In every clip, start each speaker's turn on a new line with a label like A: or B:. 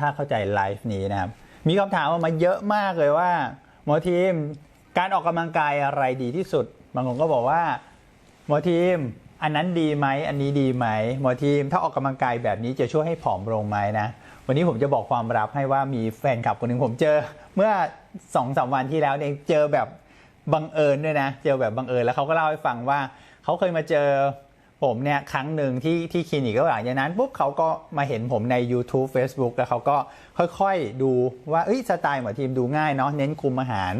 A: ถ้าเข้าใจไลฟ์นี้นะครับ มีคำถามออกมาเยอะมากเลยว่าหมอทีมการออกกำลังกายอะไรดีที่สุด บางคนก็บอกว่าหมอทีมอันนั้นดีไหมอันนี้ดีไหมหมอทีม ถ้าออกกำลังกายแบบนี้จะช่วยให้ผอมลงไหมนะ วันนี้ผมจะบอกความลับให้ว่ามีแฟนคลับคนหนึ่งผมเจอ เมื่อสองสามวันที่แล้วเนี่ยเจอแบบบังเอิญด้วยนะ เจอแบบบังเอิญแล้วเขาก็เล่าให้ฟังว่าเขาเคยมาเจอ ผมเนี่ยครั้งหนึ่งที่ที่คลินิกก็หลังจากนั้นปุ๊บเขาก็มาเห็นผมใน YouTube Facebook แล้วเขาก็ค่อยๆดูว่าเอ้ยสไตล์หมอทีมดูง่ายเนาะเน้นคุมอาหาร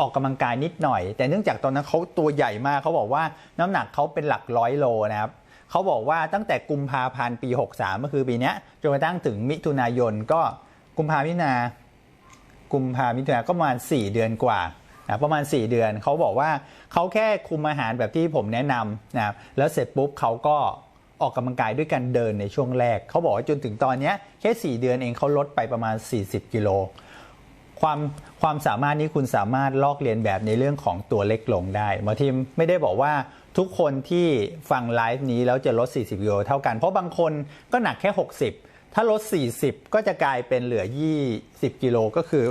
A: ออกกำลังกายนิดหน่อย แต่เนื่องจากตอนนั้นเขาตัวใหญ่มากเขาบอกว่าน้ำหนักเขาเป็นหลักร้อยโลนะครับเขาบอกว่าตั้งแต่กุมภาพันธ์ปี 63 ก็คือปีเนี้ยจนกระทั่งถึงมิถุนายนก็กุมภามิถุนากุมภามิถุนาก็ประมาณ4เดือนกว่า นะประมาณ 4 เดือนเขาบอกว่าเขาแค่คุมอาหารแบบที่ผมแนะนำนะครับแล้วเสร็จปุ๊บเขาก็ออกกำลังกายด้วยการเดินในช่วงแรก เขาบอกว่าจนถึงตอนนี้แค่ 4 เดือนเองเขาลดไปประมาณ 40 กิโลความความสามารถนี้คุณสามารถลอกเลียนแบบในเรื่องของตัวเล็กลงได้หมอทีมไม่ได้บอกว่าทุกคนที่ฟังไลฟ์นี้แล้วจะลด 40กิโลเท่ากัน เพราะบางคนก็หนักแค่ 60 ถ้าลด 40 ก็จะกลายเป็นเหลือ 20 กิโลก็คือ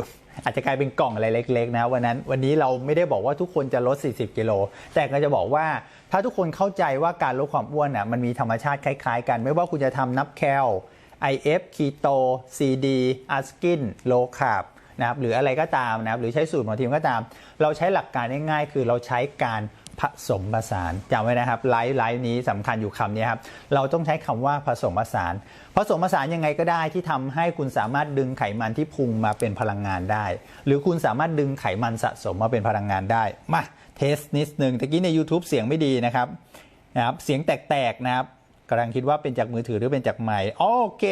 A: อาจจะกลายเป็นกล่องอะไรเล็กๆนะวันนั้นวันนี้เราไม่ได้บอกว่าทุกคนจะลด 40 กิโล แต่ก็จะบอกว่าถ้าทุกคนเข้าใจว่าการลดความอ้วนอะมันมีธรรมชาติคล้ายๆ กัน ไม่ว่าคุณจะทำนับแคล IF Keto CD Askin Low Carb นะครับหรืออะไรก็ตามนะครับหรือใช้สูตรหมอทีมก็ตาม เราใช้หลักการง่ายๆ คือเราใช้การ ผสมผสานจำไว้นะครับไลฟ์ไลฟ์นี้สำคัญอยู่คำนี้ครับเราต้องใช้คำว่าผสมผสาน ผสมผสานยังไงก็ได้ที่ทำให้คุณสามารถดึงไขมันที่พุงมาเป็นพลังงานได้ หรือคุณสามารถดึงไขมันสะสมมาเป็นพลังงานได้มาเทสนิดนึงตะกี้ใน YouTube เสียงไม่ดีนะครับนะครับเสียงแตกๆนะครับกำลังคิดว่าเป็นจากมือถือหรือเป็นจากไมค์โอเค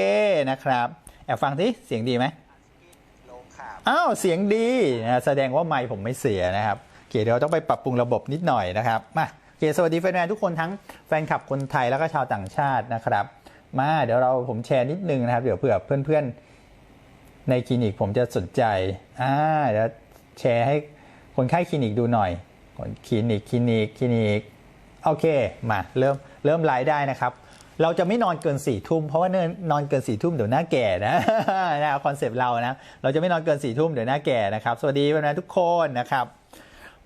A: นะครับแอบฟังสิเสียงดีไหมอ้าวเสียงดีนะแสดงว่าไมค์ผมไม่เสียนะครับโอ เคเดี๋ยวเราต้องไปปรับปรุงระบบนิดหน่อยนะครับมาโอเคสวัสดีแฟนๆทุกคนทั้งแฟนคลับคนไทยแล้วก็ชาวต่างชาตินะครับ มาเดี๋ยวเราผมแชร์นิดนึงนะครับ เดี๋ยวเผื่อเพื่อนๆ ในคลินิกผมจะสนใจอ่าเดี๋ยวแชร์ให้คนไข้คลินิกดูหน่อยคนคลินิกคลินิกคลินิกโอเคมาเริ่มเริ่มไลฟ์ได้นะครับเราจะไม่นอนเกินสี่ทุ่มเพราะว่าเนินนอนเกินสี่ทุ่มเดี๋ยวหน้าแก่นะนะคอนเซปต์เรานะ เราจะไม่นอนเกินสี่ทุ่มเดี๋ยวหน้าแก่นะครับ สวัสดีวันนี้ทุกคนนะครับ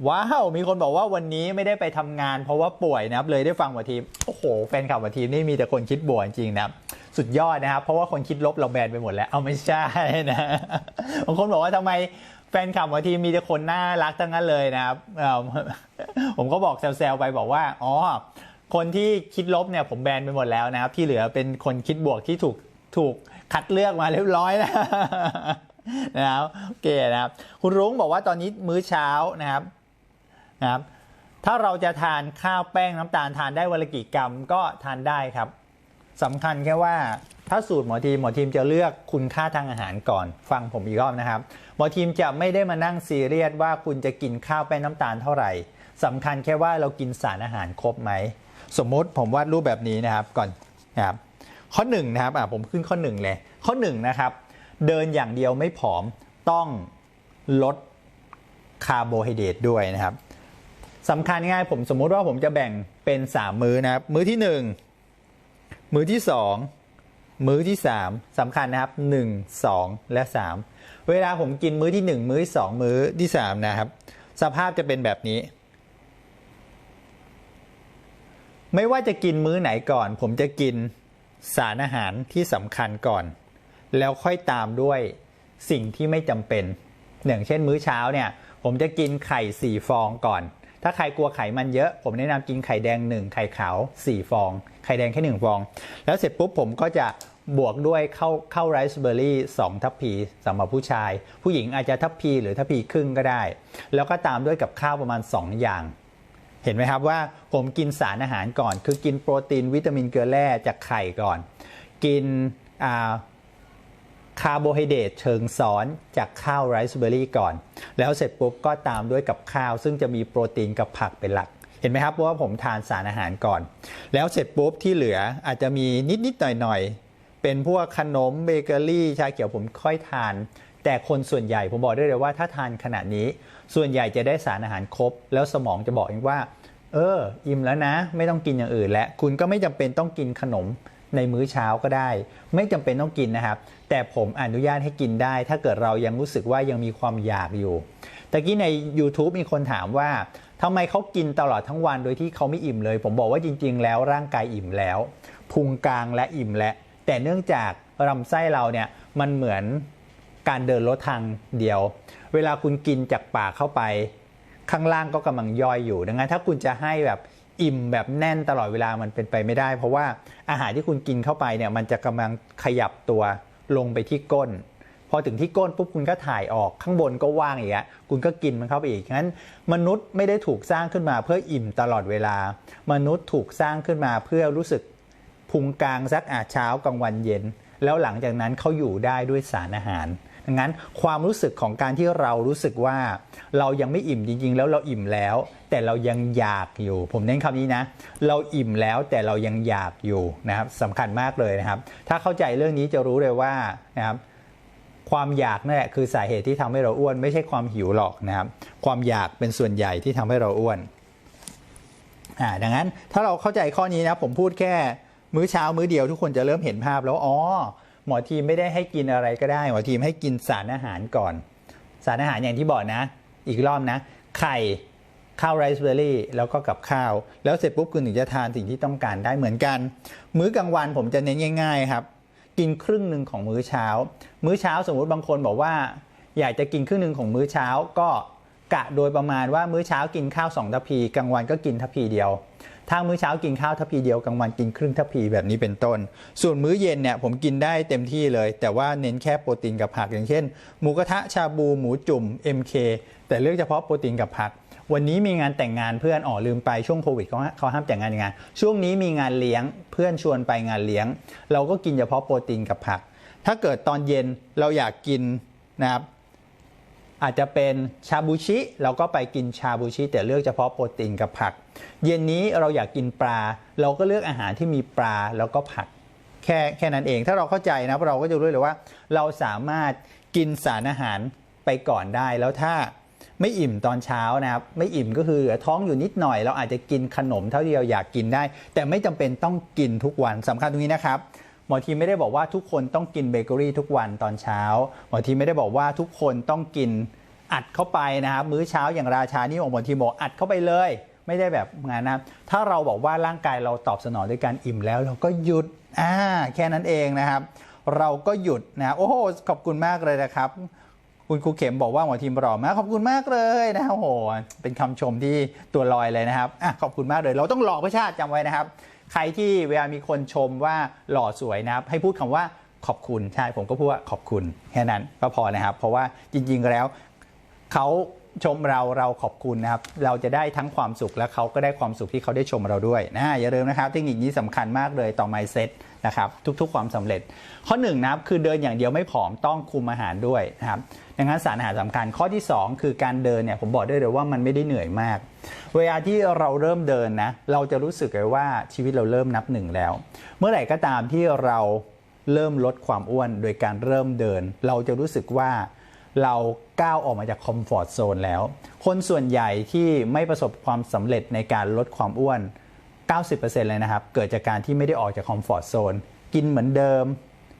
A: ว้าวมีคนบอกว่าวันนี้ไม่ได้ไปทำงาน เพราะว่าป่วยนะครับเลยได้ฟังหัทีมโอ้โหแฟนคลับหัทีมนี่มีแต่คนคิดบวกจริงนะครับสุดยอดนะครับ เพราะว่าคนคิดลบเราแบนไปหมดแล้วเอาไม่ใช่นะบางคนบอกว่าทำไมแฟนคลับหัทีมมีแต่คนน่ารักทั้งนั้นเลยนะครับผมก็บอกแซวๆไปบอกว่าอ๋อคนที่คิดลบเนี่ยผมแบนไปหมดแล้วนะครับ ที่เหลือเป็นคนคิดบวกที่ถูกถูกคัดเลือกมาเรียบร้อยนะนะครับโอเคนะครับ คุณรุ้งบอกว่าตอนนี้มื้อเช้านะครับ นะครับ ถ้าเราจะทานข้าวแป้งน้ำตาลทานได้วันละกี่กรัมก็ทานได้ครับสำคัญแค่ว่าถ้าสูตรหมอทีมหมอทีมจะเลือกคุณค่าทางอาหารก่อน ฟังผมอีกรอบนะครับ หมอทีมจะไม่ได้มานั่งซีเรียสว่าคุณจะกินข้าวแป้งน้ำตาลเท่าไหร่สำคัญแค่ว่าเรากินสารอาหารครบไหมสมมุติผมวาดรูปแบบนี้นะครับก่อนนะครับข้อหนึ่งนะครับอะผมขึ้นข้อหนึ่งเลย ข้อหนึ่งนะครับ เดินอย่างเดียวไม่ผอมต้องลดคาร์โบไฮเดรตด้วยนะครับ สำคัญง่ายผมสมมุติว่าผมจะแบ่งเป็น 3 มื้อนะครับ มื้อที่ 1 มื้อที่ 2 มื้อที่ 3สำคัญนะครับ 1 2 และ 3 เวลาผมกินมื้อที่ 1 มื้อที่2มื้อที่ 3 นะครับ สภาพจะเป็นแบบนี้ ไม่ว่าจะกินมื้อไหนก่อน ผมจะกินสารอาหารที่สำคัญก่อน แล้วค่อยตามด้วยสิ่งที่ไม่จำเป็นอย่างเช่นมื้อเช้าเนี่ย ผมจะกินไข่สี่ฟองก่อน ถ้าใครกลัวไขมันเยอะ ผมแนะนำกินไข่แดง 1 ไข่ขาว 4 ฟอง ไข่แดงแค่ 1 ฟอง แล้วเสร็จปุ๊บผมก็จะบวกด้วยข้าวข้าวไรซ์เบอร์รี่2ทัพพีสำหรับผู้ชาย ผู้หญิงอาจจะทัพพีหรือทัพพีครึ่งก็ได้ แล้วก็ตามด้วยกับข้าวประมาณ 2 อย่าง เห็นไหมครับว่าผมกินสารอาหารก่อน คือกินโปรตีนวิตามินเกลือแร่จากไข่ก่อน กิน คาร์โบไฮเดรตเชิงซ้อนจากข้าวไรซ์เบอร์รี่ก่อน แล้วเสร็จปุ๊บก็ตามด้วยกับข้าว ซึ่งจะมีโปรตีนกับผักเป็นหลัก เห็นไหมครับว่าผมทานสารอาหารก่อน แล้วเสร็จปุ๊บที่เหลืออาจจะมีนิดๆหน่อยๆเป็นพวกขนมเบเกอรี่ชาเขียวผมค่อยทาน แต่คนส่วนใหญ่ผมบอกได้เลยว่าถ้าทานขนาดนี้ ส่วนใหญ่จะได้สารอาหารครบ แล้วสมองจะบอกเองว่า เออ อิ่มแล้วนะ ไม่ต้องกินอย่างอื่นแล้วคุณก็ไม่จำเป็นต้องกินขนมในมื้อเช้าก็ได้ ไม่จำเป็นต้องกินนะครับ แต่ผมอนุญาตให้กินได้ ถ้าเกิดเรายังรู้สึกว่ายังมีความอยากอยู่ตะกี้ใน YouTube มีคนถามว่าทำไมเขากินตลอดทั้งวันโดยที่เขาไม่อิ่มเลย ผมบอกว่าจริง ๆ แล้วร่างกายอิ่มแล้ว พุงกลางและอิ่มและแต่เนื่องจากลำไส้เราเนี่ยมันเหมือนการเดินรถทางเดียว เวลาคุณกินจากปากเข้าไป ข้างล่างก็กำลังย่อยอยู่ ดังนั้นถ้าคุณจะให้แบบอิ่มแบบแน่นตลอดเวลามันเป็นไปไม่ได้ เพราะว่าอาหารที่คุณกินเข้าไปเนี่ยมันจะกำลังขยับตัว ลงไปที่ก้น พอถึงที่ก้นปุ๊บคุณก็ถ่ายออกข้างบนก็ว่างอีกอะคุณก็กินมันเข้าไปอีกงั้น มนุษย์ไม่ได้ถูกสร้างขึ้นมาเพื่ออิ่มตลอดเวลา มนุษย์ถูกสร้างขึ้นมาเพื่อรู้สึกพุงกลางสักอาเช้ากลางวันเย็น แล้วหลังจากนั้นเขาอยู่ได้ด้วยสารอาหาร ดังนั้นความรู้สึกของการที่เรารู้สึกว่าเรายังไม่อิ่มจริง ๆ แล้วเราอิ่มแล้ว แต่เรายังอยากอยู่ ผมเน้นคำนี้นะ เราอิ่มแล้วแต่เรายังอยากอยู่นะครับสำคัญมากเลยนะครับ ถ้าเข้าใจเรื่องนี้จะรู้เลยว่านะครับความอยากนั่นแหละคือสาเหตุที่ทำให้เราอ้วน ไม่ใช่ความหิวหรอกนะครับ ความอยากเป็นส่วนใหญ่ที่ทำให้เราอ้วนอ่าดังนั้นถ้าเราเข้าใจข้อนี้นะผมพูดแค่มื้อเช้ามื้อเดียวทุกคนจะเริ่มเห็นภาพแล้วอ๋อ หมอทีมไม่ได้ให้กินอะไรก็ได้ หมอทีมให้กินสารอาหารก่อน สารอาหารอย่างที่บอกนะ อีกรอบนะ ไข่ข้าวไรซ์เบอร์รี่แล้วก็กับข้าว แล้วเสร็จปุ๊บคุณถึงจะทานสิ่งที่ต้องการได้เหมือนกัน มื้อกลางวันผมจะเน้นง่าย ๆ ครับ กินครึ่งหนึ่งของมื้อเช้า มื้อเช้าสมมุติบางคนบอกว่า อยากจะกินครึ่งหนึ่งของมื้อเช้าก็กะโดยประมาณว่ามื้อเช้ากินข้าวสองทัพีกลางวันก็กินทัพีเดียว ถ้ามื้อเช้ากินข้าวทัพพีเดียวกลางวันกินครึ่งทัพพีแบบนี้เป็นต้น ส่วนมื้อเย็นเนี่ยผมกินได้เต็มที่เลย แต่ว่าเน้นแค่โปรตีนกับผักอย่างเช่น หมูกระทะชาบูหมูจุ่ม MK แต่เลือกเฉพาะโปรตีนกับผักวันนี้มีงานแต่งงานเพื่อนอ๋อลืมไปช่วงโควิดเขาเขาห้ามแต่งงานงาน ช่วงนี้มีงานเลี้ยงเพื่อนชวนไปงานเลี้ยง เราก็กินเฉพาะโปรตีนกับผัก ถ้าเกิดตอนเย็นเราอยากกินนะครับ อาจจะเป็นชาบูชิเราก็ไปกินชาบูชิ แต่เลือกเฉพาะโปรตีนกับผัก เย็นนี้เราอยากกินปลา เราก็เลือกอาหารที่มีปลาแล้วก็ผัก แค่แค่นั้นเองถ้าเราเข้าใจนะเราก็จะรู้เลยว่า เราสามารถกินสารอาหารไปก่อนได้แล้วถ้าไม่อิ่มตอนเช้านะครับ ไม่อิ่มก็คือเหลือท้องอยู่นิดหน่อย เราอาจจะกินขนมเท่าที่เราอยากกินได้ แต่ไม่จำเป็นต้องกินทุกวันสำคัญตรงนี้นะครับ หมอทีไม่ได้บอกว่าทุกคนต้องกินเบเกอรี่ทุกวันตอนเช้า หมอทีไม่ได้บอกว่าทุกคนต้องกินอัดเข้าไปนะครับมื้อเช้าอย่างราชานี่ของหมอทีบอกอัดเข้าไปเลย ไม่ได้แบบงานนะถ้าเราบอกว่าร่างกายเราตอบสนองด้วยการอิ่มแล้ว เราก็หยุดอ่าแค่นั้นเองนะครับ เราก็หยุดนะโอ้โหขอบคุณมากเลยนะครับคุณครูเข็มบอกว่าหมอทีมรอมากขอบคุณมากเลยนะโอ้โหเป็นคำชมที่ตัวลอยเลยนะครับอะขอบคุณมากเลย เราต้องหล่อเพื่อชาติจำไว้นะครับ ใครที่เวลามีคนชมว่าหล่อสวยนะครับ ให้พูดคำว่าขอบคุณใช่ผมก็พูดว่าขอบคุณแค่นั้นก็พอนะครับ เพราะว่าจริงๆแล้วเขาชมเราเราขอบคุณนะครับ เราจะได้ทั้งความสุขและเขาก็ได้ความสุขที่เขาได้ชมเราด้วยนะอย่าลืมนะครับเทคนิคนี้สำคัญมากเลยต่อ mindset นะครับทุกๆ ความสำเร็จ ข้อหนึ่งนะครับคือเดินอย่างเดียวไม่ผอมต้องคุมอาหารด้วยนะครับ ดังนั้นสารอาหารสำคัญข้อที่ 2 คือการเดินเนี่ยผมบอกได้เลยว่ามันไม่ได้เหนื่อยมาก เวลาที่เราเริ่มเดินนะเราจะรู้สึกเลยว่าชีวิตเราเริ่มนับหนึ่งแล้ว เมื่อไหร่ก็ตามที่เราเริ่มลดความอ้วนโดยการเริ่มเดิน เราจะรู้สึกว่าเราก้าวออกมาจากคอมฟอร์ทโซนแล้ว คนส่วนใหญ่ที่ไม่ประสบความสำเร็จในการลดความอ้วน 90%เลยนะครับ เกิดจากการที่ไม่ได้ออกจากคอมฟอร์ทโซน กินเหมือนเดิม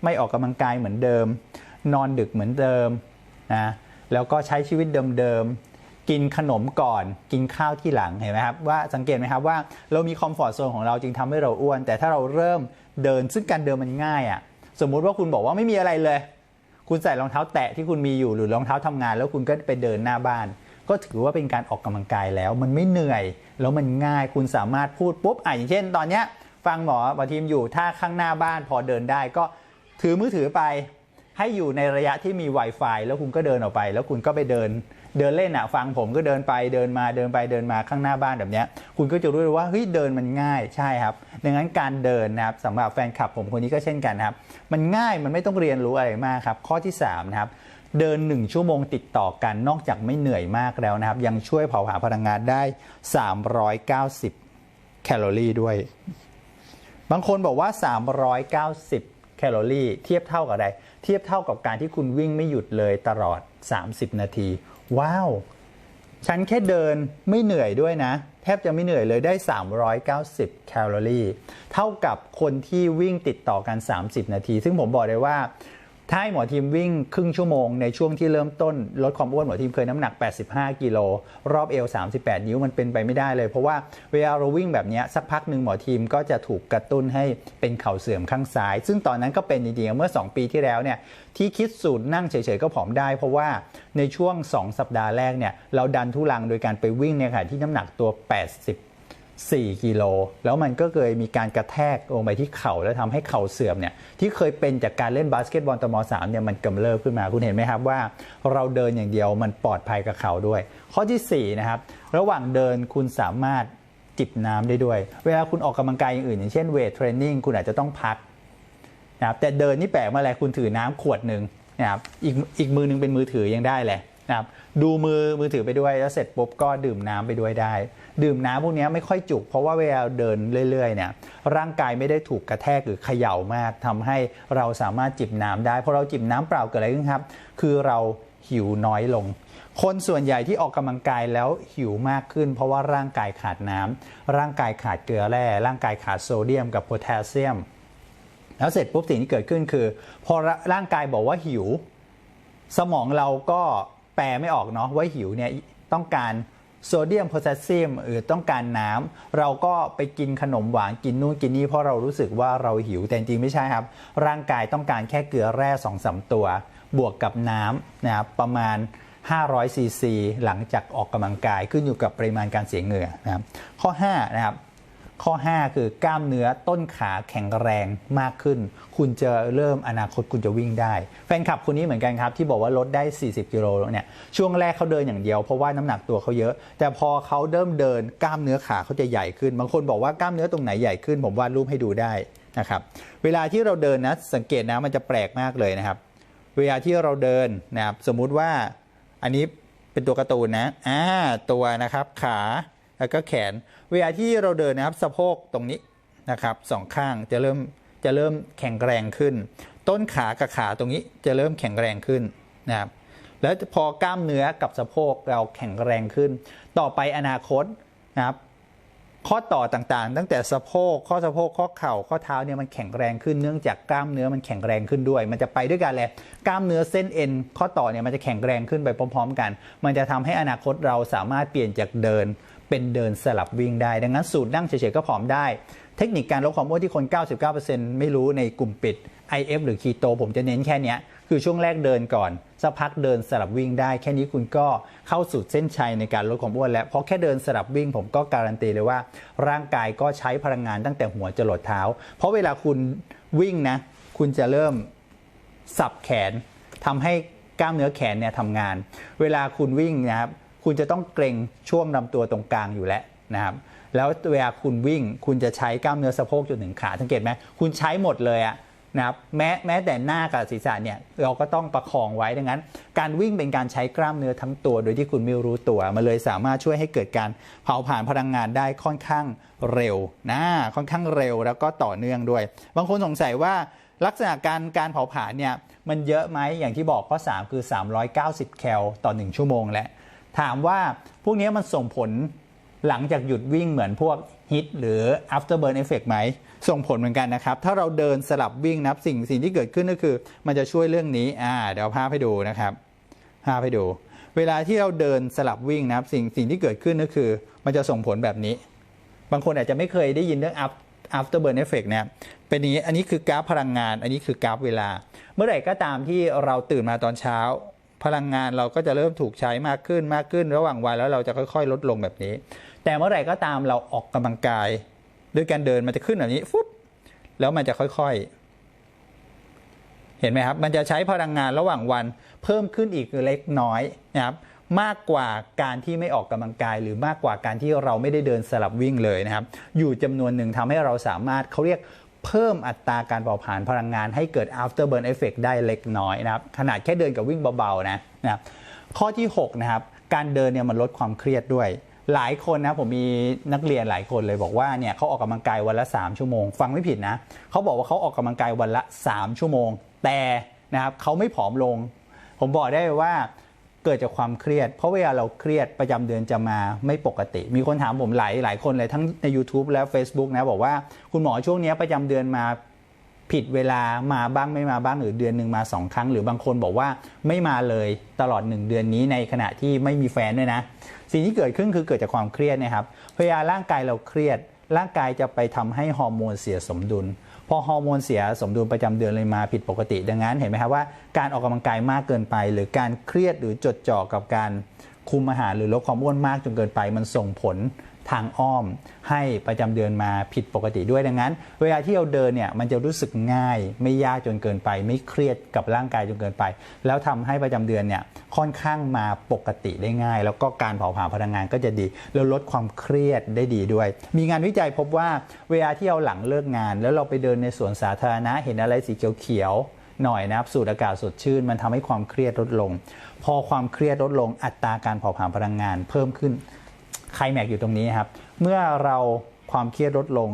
A: ไม่ออกกำลังกายเหมือนเดิม นอนดึกเหมือนเดิม นะแล้วก็ใช้ชีวิตเดิมๆ กินขนมก่อนกินข้าวที่หลังเห็นไหมครับว่าสังเกตไหมครับว่าเรามีคอมฟอร์ทโซนของเราจึงทำให้เราอ้วน แต่ถ้าเราเริ่มเดินซึ่งการเดินมันง่ายอะ่ะสมมุติว่าคุณบอกว่าไม่มีอะไรเลย คุณใส่รองเท้าแตะที่คุณมีอยู่หรือรองเท้าทำงาน แล้วคุณก็ไปเดินหน้าบ้าน ก็ถือว่าเป็นการออกกำลังกายแล้ว มันไม่เหนื่อย แล้วมันง่ายคุณสามารถพูดปุ๊บอะอย่างเช่น ตอนเนี้ยฟังหมอบาทีมอยู่ถ้าข้างหน้าบ้านพอเดินได้ก็ถือมือถือไป ให้อยู่ในระยะที่มี Wi-Fi แล้วคุณก็เดินออกไป แล้วคุณก็ไปเดินเดินเล่นอะฟังผมก็เดินไปเดินมาเดินไปเดินมาข้างหน้าบ้านแบบเนี้ยคุณก็จะรู้เลยว่าเฮ้ยเดินมันง่ายใช่ครับ ดังนั้นการเดินนะครับสำหรับแฟนคลับผมคนนี้ก็เช่นกันครับ มันง่ายมันไม่ต้องเรียนรู้อะไรมากครับ ข้อที่3นะครับเดิน 1 ชั่วโมงติดต่อกันนอกจากไม่เหนื่อยมากแล้วนะครับ ยังช่วยเผาผลาญพลังงานได้ 390 แคลอรี่ด้วย บางคนบอกว่า 390 แคลอรี่เทียบเท่ากับอะไร เทียบเท่ากับการที่คุณวิ่งไม่หยุดเลยตลอด 30 นาที ว้าว ฉันแค่เดินไม่เหนื่อยด้วยนะ แทบจะไม่เหนื่อยเลยได้ 390 แคลอรี่ เท่ากับคนที่วิ่งติดต่อกัน 30 นาที ซึ่งผมบอกเลยว่า ถ้าให้หมอทีมวิ่งครึ่งชั่วโมงในช่วงที่เริ่มต้นลดความอ้วนหมอทีมเคยน้ำหนัก 85 กิโลรอบเอว 38 นิ้วมันเป็นไปไม่ได้เลย เพราะว่าเวลาเราวิ่งแบบนี้สักพักหนึ่งหมอทีมก็จะถูกกระตุ้นให้เป็นเข่าเสื่อมข้างซ้าย ซึ่งตอนนั้นก็เป็นจริงๆเมื่อ 2 ปีที่แล้วเนี่ยที่คิดสูตรนั่งเฉยๆก็ผอมได้ เพราะว่าในช่วง 2 สัปดาห์แรกเนี่ยเราดันทุลังโดยการไปวิ่งเนี่ยค่ะที่น้ำหนักตัว 80 4 กิโล แล้วมันก็เคยมีการกระแทกลงไปที่เข่าแล้วทำให้เข่าเสื่อมเนี่ยที่เคยเป็นจากการเล่นบาสเกตบอลตม3เนี่ยมันกำเริบขึ้นมาคุณเห็นไหมครับว่า เราเดินอย่างเดียวมันปลอดภัยกับเข่าด้วย ข้อที่4นะครับระหว่างเดินคุณสามารถจิบน้ำได้ด้วย เวลาคุณออกกำลังกายอย่างอื่น อย่างเช่นเวทเทรนนิ่งคุณอาจจะต้องพักนะครับแต่เดินนี่แปลกมาอะไรคุณถือน้ำขวดหนึ่งนะครับอีกอีกมือหนึงเป็นมือถือยังได้เลย นะครับดูมือมือถือไปด้วยแล้วเสร็จปุ๊บก็ดื่มน้ำไปด้วยได้ ดื่มน้ำพวกนี้ไม่ค่อยจุก เพราะว่าเวลาเดินเรื่อยๆเนี่ยร่างกายไม่ได้ถูกกระแทกหรือเขย่ามากทำให้เราสามารถจิบน้ำได้พอเราจิบน้ำเปล่าเกิดอะไรขึ้นครับ คือเราหิวน้อยลง คนส่วนใหญ่ที่ออกกำลังกายแล้วหิวมากขึ้น เพราะว่าร่างกายขาดน้ำร่างกายขาดเกลือแร่ร่างกายขาดโซเดียมกับโพแทสเซียม แล้วเสร็จปุ๊บสิ่งที่เกิดขึ้นคือ พอร่างกายบอกว่าหิว สมองเราก็ แปลไม่ออกเนาะว่าหิวเนี่ยต้องการโซเดียมโพแทสเซียมหรือต้องการน้ำเราก็ไปกินขนมหวานกินนู่นกินนี่เพราะเรารู้สึกว่าเราหิวแต่จริงไม่ใช่ครับ ร่างกายต้องการแค่เกลือแร่2องสตัว บวกกับน้ำนะครับประมาณ 500ซีซีหลังจากออกกำลังกายขึ้นอยู่กับปริมาณการเสียเหงื่อนะครับข้อ5นะครับ ข้อ 5 คือกล้ามเนื้อต้นขาแข็งแรงมากขึ้น คุณจะเริ่มอนาคตคุณจะวิ่งได้ แฟนคลับคนนี้เหมือนกันครับ ที่บอกว่าลดได้ 40 กิโลเนี่ยช่วงแรกเขาเดินอย่างเดียวเพราะว่าน้ำหนักตัวเขาเยอะ แต่พอเขาเริ่มเดินกล้ามเนื้อขาเขาจะใหญ่ขึ้น บางคนบอกว่ากล้ามเนื้อตรงไหนใหญ่ขึ้น ผมวาดรูปให้ดูได้นะครับเวลาที่เราเดินนะสังเกตนะมันจะแปลกมากเลยนะครับ เวลาที่เราเดินนะครับสมมุติว่าอันนี้เป็นตัวการ์ตูนนะอ่าตัวนะครับขา แล้วก็แขน เวลาที่เราเดินนะครับสะโพกตรงนี้นะครับสองข้างจะเริ่มจะเริ่มแข็งแรงขึ้น ต้นขากับขาตรงนี้จะเริ่มแข็งแรงขึ้นนะครับแล้วพอกล้ามเนื้อกับสะโพกเราแข็งแรงขึ้น ต่อไปอนาคตนะครับข้อต่อต่างๆ ตั้งแต่สะโพกข้อสะโพกข้อเข่าข้อเท้าเนี่ยมันแข็งแรงขึ้นเนื่องจากกล้ามเนื้อมันแข็งแรงขึ้นด้วย มันจะไปด้วยกันเลยกล้ามเนื้อเส้นเอ็นข้อต่อเนี่ยมันจะแข็งแรงขึ้นไปพร้อม ๆ กัน มันจะทำให้อนาคตเราสามารถเปลี่ยนจากเดิน เป็นเดินสลับวิ่งได้ ดังนั้นสูตรนั่งเฉยๆก็ผอมได้ เทคนิคการลดความอ้วนที่คน 99%ไม่รู้ในกลุ่มปิด IF หรือคีโตผมจะเน้นแค่นี้คือช่วงแรกเดินก่อน สักพักเดินสลับวิ่งได้ แค่นี้คุณก็เข้าสู่เส้นชัยในการลดความอ้วนแล้วเพราะแค่เดินสลับวิ่ง ผมก็การันตีเลยว่า ร่างกายก็ใช้พลังงานตั้งแต่หัวจรดเท้า เพราะเวลาคุณวิ่งนะคุณจะเริ่มสับแขนทำให้กล้ามเนื้อแขนเนี่ยทำงาน เวลาคุณวิ่งนะครับ คุณจะต้องเกรงช่วงลำตัวตรงกลางอยู่แล้วนะครับแล้วเวลาคุณวิ่งคุณจะใช้กล้ามเนื้อสะโพกจนถึงขาสังเกตไหมคุณใช้หมดเลยอะนะครับแม้แม้แต่หน้ากับศีรษะเนี่ยเราก็ต้องประคองไว้ดังนั้น การวิ่งเป็นการใช้กล้ามเนื้อทั้งตัว โดยที่คุณไม่รู้ตัวมันเลยสามารถช่วยให้เกิดการเผาผลาญพลังงานได้ค่อนข้างเร็วนะค่อนข้างเร็วแล้วก็ต่อเนื่องด้วย บางคนสงสัยว่าลักษณะการการเผาผลาญเนี่ยมันเยอะไหมอย่างที่บอกข้อ 3 คือ 390 แคลต่อ 1 ชั่วโมงแหละ ถามว่าพวกนี้มันส่งผลหลังจากหยุดวิ่งเหมือนพวกฮิตหรือ after burn effect ไหม ส่งผลเหมือนกันนะครับ ถ้าเราเดินสลับวิ่งนับสิ่งสิ่งที่เกิดขึ้นก็คือ มันจะช่วยเรื่องนี้อ่าเดี๋ยวภาพให้ดูนะครับภาพให้ดู เวลาที่เราเดินสลับวิ่งนะครับสิ่งสิ่งที่เกิดขึ้นก็คือ มันจะส่งผลแบบนี้ บางคนอาจจะไม่เคยได้ยินเรื่อง after burn effect นะครับเป็นอย่างนี้อันนี้คือกราฟพลังงาน อันนี้คือกราฟเวลา เมื่อไหร่ก็ตามที่เราตื่นมาตอนเช้า พลังงานเราก็จะเริ่มถูกใช้มากขึ้นมากขึ้นระหว่างวันแล้วเราจะค่อยๆ ลดลงแบบนี้ แต่เมื่อไหร่ก็ตามเราออกกำลังกาย ด้วยการเดินมันจะขึ้นแบบนี้ฟุ๊บแล้วมันจะค่อยๆ เห็นไหมครับ มันจะใช้พลังงานระหว่างวันเพิ่มขึ้นอีกเล็กน้อยนะครับมากกว่าการที่ไม่ออกกำลังกาย หรือมากกว่าการที่เราไม่ได้เดินสลับวิ่งเลยนะครับ อยู่จำนวนหนึ่งทำให้เราสามารถเขาเรียก เพิ่มอัตราการเผาผลาญพลังงานให้เกิด after burn effect ได้เล็กน้อยนะครับขนาดแค่เดินกับวิ่งเบาๆนะนะครับข้อที่6นะครับการเดินเนี่ยมันลดความเครียดด้วย หลายคนนะผมมีนักเรียนหลายคนเลยบอกว่าเนี่ยเขาออกกำลังกายวันละ 3 ชั่วโมง ฟังไม่ผิดนะเขาบอกว่าเขาออกกำลังกายวันละ 3 ชั่วโมง แต่นะครับเขาไม่ผอมลง ผมบอกได้ว่า เกิดจากความเครียด เพราะเวลาเราเครียดประจำเดือนจะมาไม่ปกติ มีคนถามผมหลายหลายคนเลยทั้งใน YouTube และ Facebook นะบอกว่าคุณหมอช่วงนี้ประจำเดือนมาผิดเวลามาบ้างไม่มาบ้างหรือเดือนหนึ่งมาสองครั้ง หรือบางคนบอกว่าไม่มาเลยตลอดหนึ่งเดือนนี้ในขณะที่ไม่มีแฟนด้วยนะ สิ่งที่เกิดขึ้นคือเกิดจากความเครียดนะครับเวลาร่างกายเราเครียด ร่างกายจะไปทำให้ฮอร์โมนเสียสมดุล พอฮอร์โมนเสียสมดุลประจำเดือนเลยมาผิดปกติ ดังนั้นเห็นไหมครับว่าการออกกำลังกายมากเกินไป หรือการเครียดหรือจดจ่อกับการคุมอาหารหรือลดความอ้วนมากจนเกินไป มันส่งผลทางอ้อมให้ประจำเดือนมาผิดปกติด้วยดังนั้น เวลาที่เราเดินเนี่ยมันจะรู้สึกง่าย ไม่ยากจนเกินไป ไม่เครียดกับร่างกายจนเกินไป แล้วทำให้ประจำเดือนเนี่ย ค่อนข้างมาปกติได้ง่าย แล้วก็การเผาผลาญพลังงานก็จะดี แล้วลดความเครียดได้ดีด้วย มีงานวิจัยพบว่าเวลาที่เราหลังเลิกงาน แล้วเราไปเดินในสวนสาธารณะเห็นอะไรสีเขียวๆหน่อยนะครับสูดอากาศสดชื่น มันทำให้ความเครียดลดลง พอความเครียดลดลงอัตราการเผาผลาญพลังงาน เพิ่มขึ้นใครแม็กอยู่ตรงนี้ครับ เมื่อเราความเครียดลดลง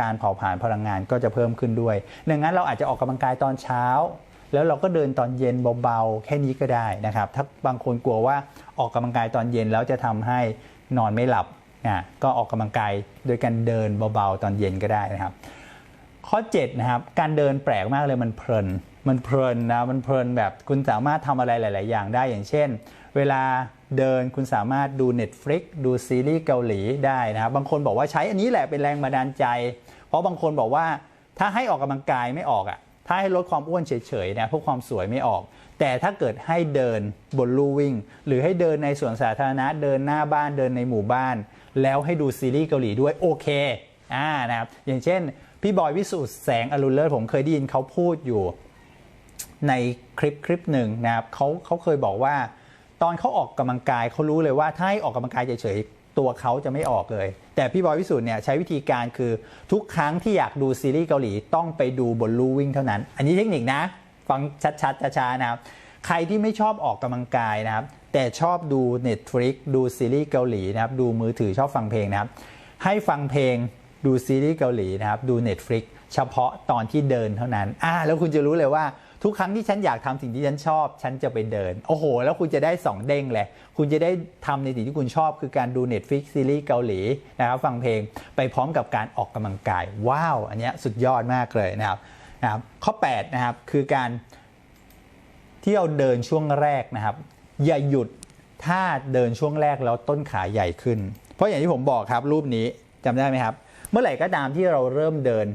A: การเผาผลาญพลังงานก็จะเพิ่มขึ้นด้วยดังนั้นเราอาจจะออกกำลังกายตอนเช้า แล้วเราก็เดินตอนเย็นเบาๆ แค่นี้ก็ได้นะครับ ถ้าบางคนกลัวว่าออกกำลังกายตอนเย็นแล้วจะทำให้นอนไม่หลับนะก็ออกกำลังกายโดยการเดินเบาๆ ตอนเย็นก็ได้นะครับ ข้อ7นะครับการเดินแปลกมากเลยมันเพลิน มันเพลินนะมันเพลินแบบคุณสามารถทำอะไรหลาย ๆ อย่างได้อย่างเช่น เวลาเดินคุณสามารถดู Netflix ดูซีรีส์เกาหลีได้นะครับบางคนบอกว่าใช้อันนี้แหละเป็นแรงบันดาลใจ เพราะบางคนบอกว่าถ้าให้ออกกำลังกายไม่ออกอะ่ะ ถ้าให้ลดความอ้วนเฉยๆนะพื่อความสวยไม่ออก แต่ถ้าเกิดให้เดินบนลู่วิ่ง หรือให้เดินในสวนสาธารณะเดินหน้าบ้านเดินในหมู่บ้าน แล้วให้ดูซีรีส์เกาหลีด้วยโอเคอ่านะครับอย่างเช่น พี่บอยวิสุทธ์แสงอรุณเลิศผมเคยได้ยินเขาพูดอยู่ในคลิปคลิปหนึ่งนะครับเขาเขาเคยบอกว่า ตอนเขาออกกำลังกายเขารู้เลยว่าถ้าให้ออกกำลังกายเฉยๆ ตัวเขาจะไม่ออกเลย แต่พี่บอยวิสุทธ์เนี่ยใช้วิธีการคือทุกครั้งที่อยากดูซีรีส์เกาหลีต้องไปดูบนลู่วิ่งเท่านั้น อันนี้เทคนิคนะ ฟังชัดๆช้าๆนะครับ ใครที่ไม่ชอบออกกำลังกายนะครับ แต่ชอบดู Netflix ดูซีรีส์เกาหลีนะครับ ดูมือถือชอบฟังเพลงนะครับ ให้ฟังเพลงดูซีรีส์เกาหลีนะครับ ดู Netflix เฉพาะตอนที่เดินเท่านั้นอ่าแล้วคุณจะรู้เลยว่า ทุกครั้งที่ฉันอยากทำสิ่งที่ฉันชอบ ฉันจะไปเดิน โอ้โห แล้วคุณจะได้ 2 เด้งเลย คุณจะได้ทำในสิ่งที่คุณชอบ คือการดู Netflix ซีรีส์เกาหลีนะครับฟังเพลงไปพร้อมกับการออกกำลังกาย ว้าว อันนี้สุดยอดมากเลยนะครับนะครับข้อ8นะครับคือการที่เราเดินช่วงแรกนะครับ อย่าหยุดถ้าเดินช่วงแรกแล้วต้นขาใหญ่ขึ้น เพราะอย่างที่ผมบอกครับรูปนี้จำได้ไหมครับ เมื่อไหร่ก็ตามที่เราเริ่มเดิน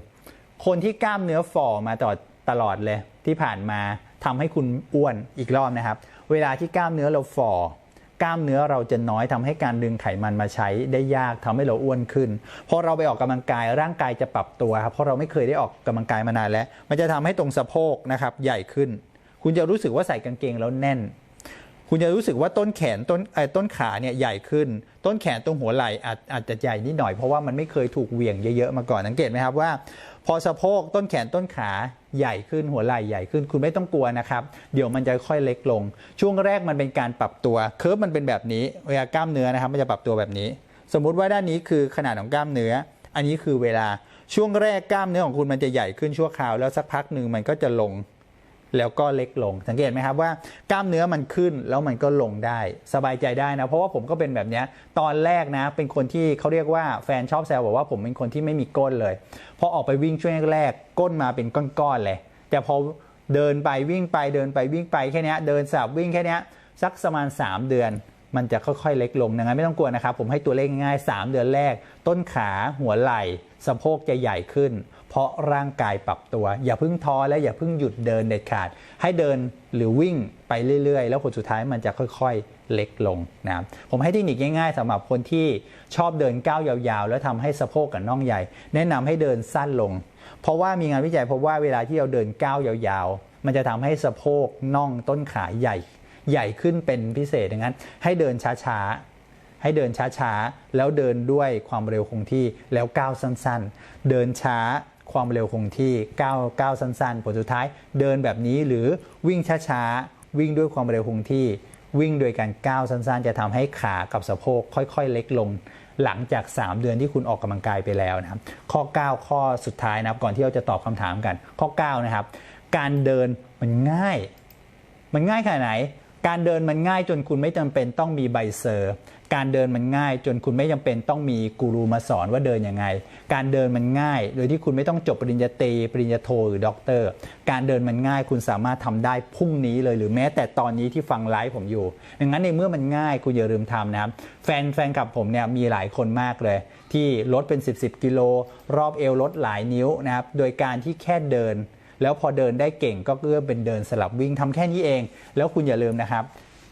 A: คนที่กล้ามเนื้อฝ่อมาตลอดตลอดเลย ที่ผ่านมาทำให้คุณอ้วนอีกรอบนะครับ เวลาที่กล้ามเนื้อเราฝ่อกล้ามเนื้อเราจะน้อยทำให้การดึงไขมันมาใช้ได้ยากทำให้เราอ้วนขึ้นพอเราไปออกกำลังกายร่างกายจะปรับตัวครับเพราะเราไม่เคยได้ออกกำลังกายมานานแล้ว มันจะทำให้ตรงสะโพกนะครับใหญ่ขึ้น คุณจะรู้สึกว่าใส่กางเกงแล้วแน่น คุณจะรู้สึกว่าต้นแขนต้นไอ้ต้นขาเนี่ยใหญ่ขึ้น ต้นแขนตรงหัวไหล่อาจอาจจะใหญ่นิดหน่อยเพราะว่ามันไม่เคยถูกเหวี่ยงเยอะๆมาก่อนสังเกตไหมครับว่า พอสะโพกต้นแขนต้นขาใหญ่ขึ้นหัวไหล่ใหญ่ขึ้น คุณไม่ต้องกลัวนะครับ เดี๋ยวมันจะค่อยเล็กลง ช่วงแรกมันเป็นการปรับตัวเคิร์ฟมันเป็นแบบนี้เวลากล้ามเนื้อนะครับมันจะปรับตัวแบบนี้ สมมุติว่าด้านนี้คือขนาดของกล้ามเนื้อ อันนี้คือเวลาช่วงแรกกล้ามเนื้อของคุณมันจะใหญ่ขึ้นชั่วคราวแล้วสักพักหนึ่งมันก็จะลง แล้วก็เล็กลง สังเกตไหมครับว่ากล้ามเนื้อมันขึ้นแล้วมันก็ลงได้สบายใจได้นะ เพราะว่าผมก็เป็นแบบนี้ตอนแรกนะ เป็นคนที่เขาเรียกว่าแฟนชอบแซวบอกว่าผมเป็นคนที่ไม่มีก้นเลยพอออกไปวิ่งช่วงแรกก้นมาเป็นก้อนๆเลย แต่พอเดินไปวิ่งไปเดินไปวิ่งไปแค่นี้เดินสับวิ่งแค่นี้สักประมาณ 3 เดือนมันจะค่อยๆ เล็กลงดังนั้นไม่ต้องกลัวนะครับ ผมให้ตัวเลขง่ายๆ 3 เดือนแรก ต้นขาหัวไหล่ สะโพกจะใหญ่ขึ้น เพราะร่างกายปรับตัว อย่าเพิ่งท้อและอย่าเพิ่งหยุดเดินเด็ดขาด ให้เดินหรือวิ่งไปเรื่อย ๆ แล้วผลสุดท้ายมันจะค่อย ๆ เล็กลงนะครับผมให้เทคนิคง่ายๆสำหรับคนที่ชอบเดินก้าวยาวๆ แล้วทำให้สะโพกกับน่องใหญ่ แนะนำให้เดินสั้นลง เพราะว่ามีงานวิจัยพบว่าเวลาที่เราเดินก้าวยาวๆ มันจะทำให้สะโพกน่องต้นขาใหญ่ ใหญ่ขึ้นเป็นพิเศษดังนั้น ให้เดินช้าๆให้เดินช้าๆ แล้วเดินด้วยความเร็วคงที่แล้วก้าวสั้นๆ เดินช้า ความเร็วคงที่ก้าวก้าวสั้นๆ ผลสุดท้ายเดินแบบนี้หรือวิ่งช้าๆ วิ่งด้วยความเร็วคงที่ วิ่งโดยการก้าวสั้นๆ จะทำให้ขากับสะโพกค่อยๆ เล็กลง หลังจาก 3 เดือนที่คุณออกกำลังกายไปแล้วนะครับ ข้อ 9 ข้อสุดท้ายนะครับก่อนที่เราจะตอบคำถามกัน ข้อ 9 นะครับ การเดินมันง่าย มันง่ายขนาดไหน การเดินมันง่ายจนคุณไม่จำเป็นต้องมีใบเซอร์ การเดินมันง่ายจนคุณไม่จำเป็นต้องมีกูรูมาสอนว่าเดินยังไง การเดินมันง่าย โดยที่คุณไม่ต้องจบปริญญาตรีปริญญาโทหรือด็อกเตอร์ การเดินมันง่ายคุณสามารถทำได้พรุ่งนี้เลยหรือแม้แต่ตอนนี้ที่ฟังไลฟ์ผมอยู่ ดังนั้นในเมื่อมันง่ายคุณอย่าลืมทำนะครับ แฟนแฟนกับผมเนี่ยมีหลายคนมากเลย ที่ลดเป็น 10บสกิโลรอบเอวลดหลายนิ้วนะครับโดยการที่แค่เดิน แล้วพอเดินได้เก่งก็เอื้อเป็นเดินสลับวิ่งทำแค่นี้เอง แล้วคุณอย่าลืมนะครับ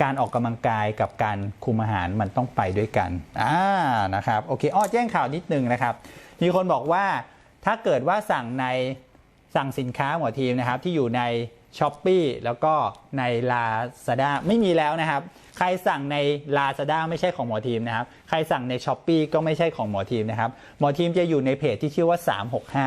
A: การออกกำลังกายกับการคุมอาหารมันต้องไปด้วยกันอ่านะครับโอเคอ้อแจ้งข่าวนิดนึงนะครับ มีคนบอกว่าถ้าเกิดว่าสั่งในสั่งสินค้าหมอทีมนะครับที่อยู่ใน s h อ p e e แล้วก็ใน Lazada ไม่มีแล้วนะครับ ใครสั่งใน Lazada ไม่ใช่ของหมอทีมนะครับ ใครสั่งใน s h อ p e e ก็ไม่ใช่ของหมอทีมนะครับ หมอทีมจะอยู่ในเพจที่ชื่อว่า 365